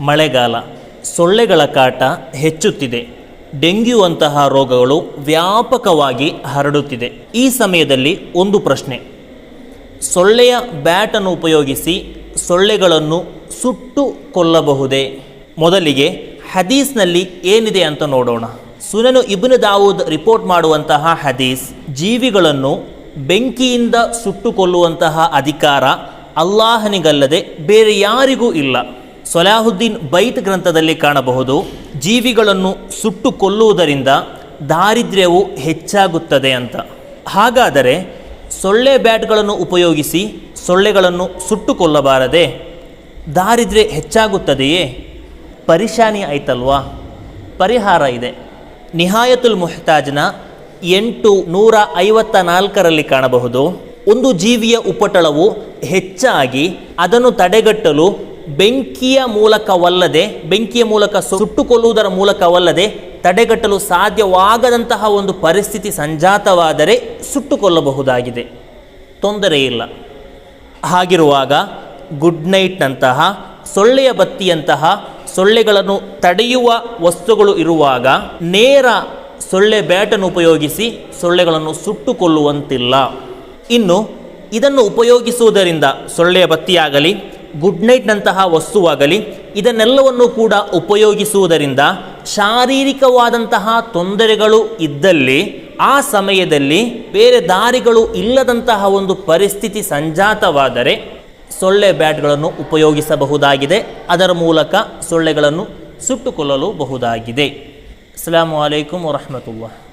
ಮಳೆಗಾಲ, ಸೊಳ್ಳೆಗಳ ಕಾಟ ಹೆಚ್ಚುತ್ತಿದೆ. ಡೆಂಗ್ಯೂ ಅಂತಹ ರೋಗಗಳು ವ್ಯಾಪಕವಾಗಿ ಹರಡುತ್ತಿದೆ. ಈ ಸಮಯದಲ್ಲಿ ಒಂದು ಪ್ರಶ್ನೆ. ಸೊಳ್ಳೆಯ ಬ್ಯಾಟನ್ನು ಉಪಯೋಗಿಸಿ ಸೊಳ್ಳೆಗಳನ್ನು ಸುಟ್ಟು ಕೊಲ್ಲಬಹುದೇ? ಮೊದಲಿಗೆ ಹದೀಸ್ನಲ್ಲಿ ಏನಿದೆ ಅಂತ ನೋಡೋಣ. ಸುನನು ಇಬ್ನ್ ದಾವೂದ್ ರಿಪೋರ್ಟ್ ಮಾಡುವಂತಹ ಹದೀಸ್, ಜೀವಿಗಳನ್ನು ಬೆಂಕಿಯಿಂದ ಸುಟ್ಟುಕೊಲ್ಲುವಂತಹ ಅಧಿಕಾರ ಅಲ್ಲಾಹನಿಗಲ್ಲದೆ ಬೇರೆ ಯಾರಿಗೂ ಇಲ್ಲ. ಸೊಲಾಹುದ್ದೀನ್ ಬೈತ್ ಗ್ರಂಥದಲ್ಲಿ ಕಾಣಬಹುದು, ಜೀವಿಗಳನ್ನು ಸುಟ್ಟು ಕೊಲ್ಲುವುದರಿಂದ ದಾರಿದ್ರ್ಯವು ಹೆಚ್ಚಾಗುತ್ತದೆ ಅಂತ. ಹಾಗಾದರೆ ಸೊಳ್ಳೆ ಬ್ಯಾಟ್ಗಳನ್ನು ಉಪಯೋಗಿಸಿ ಸೊಳ್ಳೆಗಳನ್ನು ಸುಟ್ಟು ಕೊಲ್ಲಬಾರದೆ ದಾರಿದ್ರ್ಯ ಹೆಚ್ಚಾಗುತ್ತದೆಯೇ? ಪರಿಶಾನಿ ಆಯ್ತಲ್ವಾ? ಪರಿಹಾರ ಇದೆ. ನಿಹಾಯತುಲ್ ಮುಹ್ತಾಜ್ನ ಎಂಟು ನೂರ ಐವತ್ತ ನಾಲ್ಕರಲ್ಲಿ ಕಾಣಬಹುದು, ಒಂದು ಜೀವಿಯ ಉಪಟಳವು ಹೆಚ್ಚಾಗಿ ಅದನ್ನು ತಡೆಗಟ್ಟಲು ಬೆಂಕಿಯ ಮೂಲಕವಲ್ಲದೆ, ಬೆಂಕಿಯ ಮೂಲಕ ಸುಟ್ಟುಕೊಳ್ಳುವುದರ ಮೂಲಕವಲ್ಲದೆ ತಡೆಗಟ್ಟಲು ಸಾಧ್ಯವಾಗದಂತಹ ಒಂದು ಪರಿಸ್ಥಿತಿ ಸಂಜಾತವಾದರೆ ಸುಟ್ಟುಕೊಳ್ಳಬಹುದಾಗಿದೆ. ತೊಂದರೆ ಇಲ್ಲ. ಹಾಗಿರುವಾಗ ಗುಡ್ ನೈಟ್ನಂತಹ, ಸೊಳ್ಳೆಯ ಬತ್ತಿಯಂತಹ, ಸೊಳ್ಳೆಗಳನ್ನು ತಡೆಯುವ ವಸ್ತುಗಳು ಇರುವಾಗ ನೇರ ಸೊಳ್ಳೆ ಬ್ಯಾಟನ್ನು ಉಪಯೋಗಿಸಿ ಸೊಳ್ಳೆಗಳನ್ನು ಸುಟ್ಟುಕೊಳ್ಳುವಂತಿಲ್ಲ. ಇನ್ನು ಇದನ್ನು ಉಪಯೋಗಿಸುವುದರಿಂದ ಸೊಳ್ಳೆಯ ಬತ್ತಿಯಾಗಲಿ ಗುಡ್ ನೈಟ್ನಂತಹ ವಸ್ತುವಾಗಲಿ, ಇದನ್ನೆಲ್ಲವನ್ನು ಕೂಡ ಉಪಯೋಗಿಸುವುದರಿಂದ ಶಾರೀರಿಕವಾದಂತಹ ತೊಂದರೆಗಳು ಇದ್ದಲ್ಲಿ, ಆ ಸಮಯದಲ್ಲಿ ಬೇರೆ ದಾರಿಗಳು ಇಲ್ಲದಂತಹ ಒಂದು ಪರಿಸ್ಥಿತಿ ಸಂಜಾತವಾದರೆ ಸೊಳ್ಳೆ ಬ್ಯಾಟ್ಗಳನ್ನು ಉಪಯೋಗಿಸಬಹುದಾಗಿದೆ. ಅದರ ಮೂಲಕ ಸೊಳ್ಳೆಗಳನ್ನು ಸುಟ್ಟುಕೊಳ್ಳಲು ಬಹುದಾಗಿದೆ. ಅಸ್ಲಾಂ ಅಲೈಕುಮ್ ವರಹಮತುಲ್ಲಾಹ್.